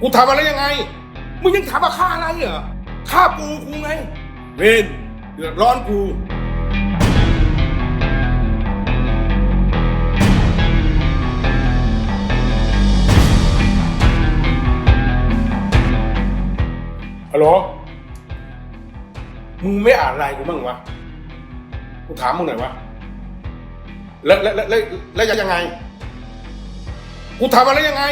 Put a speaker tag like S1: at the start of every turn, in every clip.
S1: กูทำอะไรยังไง มึงยังถามว่าค่าอะไรเหรอ ค่าปูกูไง เวนเดือดร้อนกู ฮัลโหล มึงไม่อ่านไลน์กูบ้างวะ กูถามมึงหน่อยวะ แล้วแล้วแล้วแล้วแล้วยังไง กูทำอะไรยังไง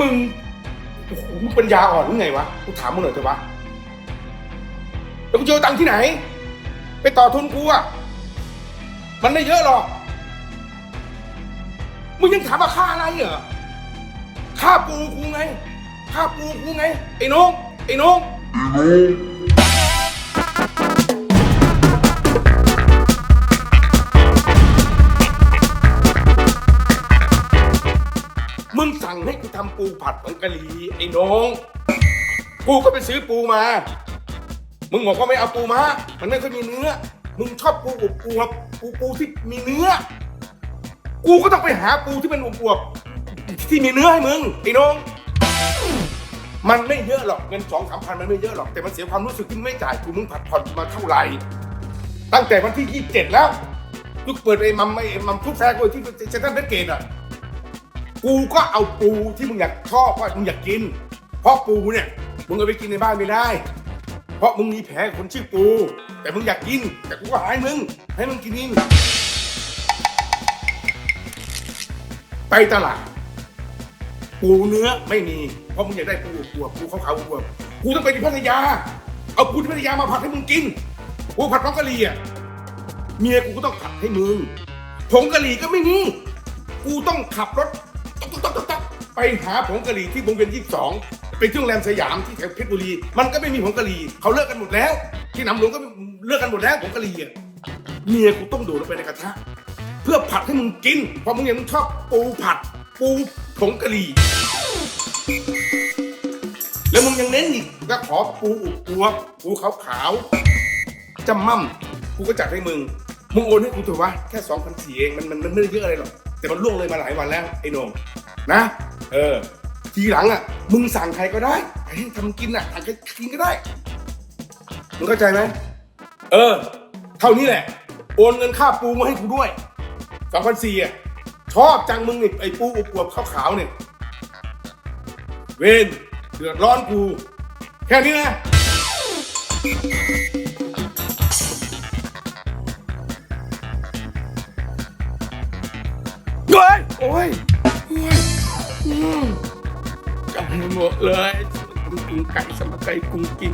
S1: มึงโอ้โหมึงปัญญาอ่อนหรือไงวะกูถามมึงหน่อยเถอะวะแล้วกูจะเอาตังค์ที่ไหน ไปต่อทุนกูอะมันไม่เยอะหรอก มึงยังถามว่าค่าอะไรเหรอค่าปูกูไงค่าปูกูไงไอ้น้องไอ้น้องมึ สั่งให้กูทำปูผัดผงกะหรี่ไอ้น้อง กูก็ไปซื้อปูมา มึงบอกว่าไม่เอาปูมามันไม่ค่อยมีเนื้อ มึงชอบปูอบอวบปูปูที่มีเนื้อ กูก็ต้องไปหาปูที่มันอบอวบที่มีเนื้อให้มึงไอ้น้อง มันไม่เยอะหรอกเงินสองสามพันมันไม่เยอะหรอกแต่มันเสียความรู้สึกที่ไม่จ่ายกูมึงผัดผ่อนมาเท่าไหร่ ตั้งแต่วันที่ยี่สิบเจ็ดแล้วลูกเปิดไอ้มัมไอ้มัมทุกแฟร์กูที่เซนทรัลเวสเกตอะ กูก็เอาปูที่มึงอยากชอบว่ามึงอยากกิน เพราะปูเนี่ยมึงเอาไปกินในบ้านไม่ได้ เพราะมึงมีแผลคนชื่อปู แต่มึงอยากกิน แต่กูก็หายมึง ให้มึงกินเองไปตลาด ปูเนื้อไม่มี เพราะมึงอยากได้ปูอวบปูขาวๆอวบกูต้องไปที่พัทยา เอาปูที่พัทยามาผัดให้มึงกินปูผัดผงกะหรี่อะเมียกูก็ต้องผัดให้มึงผงกะหรี่ก็ไม่มี กูต้องขับรถ ต๊อกต๊อกต๊อกไปหาผงกะหรี่ที่วงเวียนยี่สองไปที่โรงแรมสยามที่แถวเพชรบุรี มันก็ไม่มีผงกะหรี่เขาเลิกกันหมดแล้ว ที่หนำหลวงก็เลิกกันหมดแล้วผงกะหรี่อะเมียกูต้องโดดลงไปในกระทะ เพื่อผัดให้มึงกิน เพราะมึงยังชอบปูผัดปูผงกะหรี่แล้วมึงยังเน้นอีกก็ขอปูอุบตัวปูขาวขาวๆจำมั่มกูก็จัดให้มึง มึงโอนให้กูเถอะวะแค่สองพันสี่เองมันมันมันไม่ได้เยอะอะไรหรอกแต่มันล่วงเลยมาหลายวันแล้วไอ้หนง นะ เออ ทีหลังอะ มึงสั่งใครก็ได้ให้ทำกินอะสั่งใครกินก็ได้มึงเข้าใจไหมเออ เท่านี้แหละ โอนเงินค่าปูมาให้กูด้วยสองพันสี่อะ ชอบจังมึงนี่ไอ้ปูอุบวบขาวๆเนี่ย เวนเดือดร้อนกู แค่นี้นะเฮ้ยโอ้ยโอ้ย จำไม่หมดเลยกุ้งกินไก่สมไก่กุ้งกิน